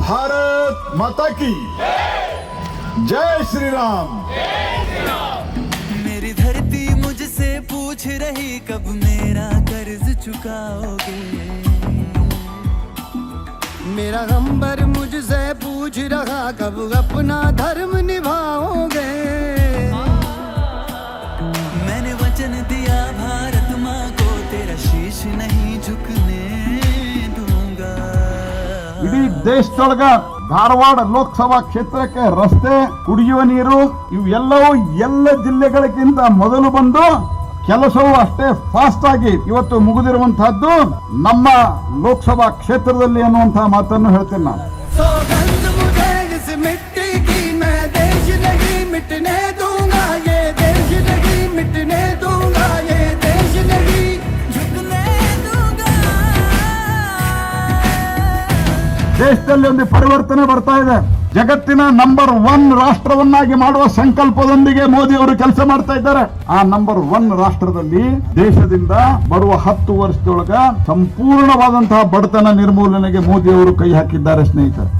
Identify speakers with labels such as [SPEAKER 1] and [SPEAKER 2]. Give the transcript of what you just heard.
[SPEAKER 1] भारत माता की। जय श्री राम
[SPEAKER 2] मेरी धरती मुझसे पूछ रही, कब मेरा कर्ज चुकाओगे?
[SPEAKER 3] मेरा गंबर मुझसे पूछ रहा, कब अपना धर्म निभाओगे?
[SPEAKER 2] मैंने वचन दिया, भारत माँ को तेरा शीश नहीं झुकने
[SPEAKER 4] ಇಡೀ ದೇಶದೊಳಗ ಧಾರವಾಡ ಲೋಕಸಭಾ ಕ್ಷೇತ್ರಕ್ಕೆ ರಸ್ತೆ, ಕುಡಿಯುವ ನೀರು ಇವೆಲ್ಲವೂ ಎಲ್ಲ ಜಿಲ್ಲೆಗಳಿಗಿಂತ ಮೊದಲು ಬಂದು ಕೆಲಸವೂ ಅಷ್ಟೇ ಫಾಸ್ಟ್ ಆಗಿ ಇವತ್ತು ಮುಗಿದಿರುವಂತಹದ್ದು ನಮ್ಮ ಲೋಕಸಭಾ ಕ್ಷೇತ್ರದಲ್ಲಿ ಅನ್ನುವಂತಹ ಮಾತನ್ನು ಹೇಳ್ತೇನೆ ನಾನು. ದೇಶದಲ್ಲಿ ಒಂದು ಪರಿವರ್ತನೆ ಬರ್ತಾ ಇದೆ. ಜಗತ್ತಿನ ನಂಬರ್ ಒನ್ ರಾಷ್ಟ್ರವನ್ನಾಗಿ ಮಾಡುವ ಸಂಕಲ್ಪದೊಂದಿಗೆ ಮೋದಿ ಅವರು ಕೆಲಸ ಮಾಡ್ತಾ ಇದ್ದಾರೆ. ಆ ನಂಬರ್ ಒನ್ ರಾಷ್ಟ್ರದಲ್ಲಿ ದೇಶದಿಂದ ಬರುವ ಹತ್ತು ವರ್ಷದೊಳಗ ಸಂಪೂರ್ಣವಾದಂತಹ ಬಡತನ ನಿರ್ಮೂಲನೆಗೆ ಮೋದಿ ಅವರು ಕೈ ಹಾಕಿದ್ದಾರೆ ಸ್ನೇಹಿತರೆ.